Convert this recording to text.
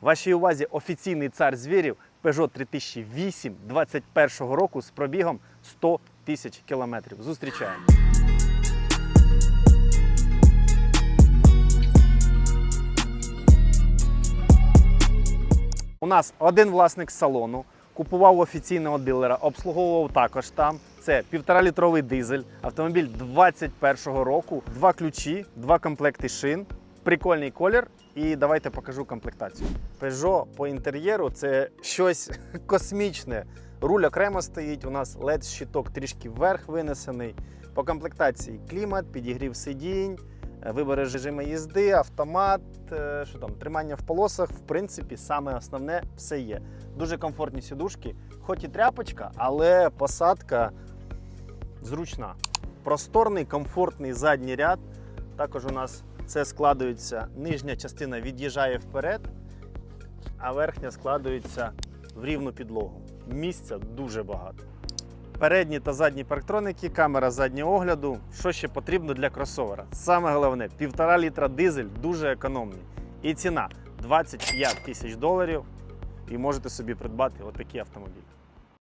Вашій увазі офіційний цар звірів Peugeot 3008 21 року з пробігом 100 тисяч кілометрів. Зустрічаємо. У нас один власник салону купував офіційного дилера, обслуговував також там. Це півторалітровий дизель, автомобіль 21-го року, два ключі, два комплекти шин, прикольний колір. І давайте покажу комплектацію. Peugeot по інтер'єру це щось космічне. Руль окремо стоїть. У нас led щиток трішки вверх винесений. По комплектації клімат, підігрів сидінь, е, вибори режиму їзди, автомат, е, що там, тримання в полосах. В принципі, саме основне все є. Дуже комфортні сідушки, хоч і тряпочка, але посадка зручна. Просторний, комфортний задній ряд. Також у нас це складується, нижня частина від'їжджає вперед, а верхня складується в рівну підлогу. Місця дуже багато. Передні та задні парктроники, камера заднього огляду. Що ще потрібно для кросовера? Саме головне, півтора літра дизель дуже економний. І ціна 25 тисяч доларів. І можете собі придбати отакий автомобіль.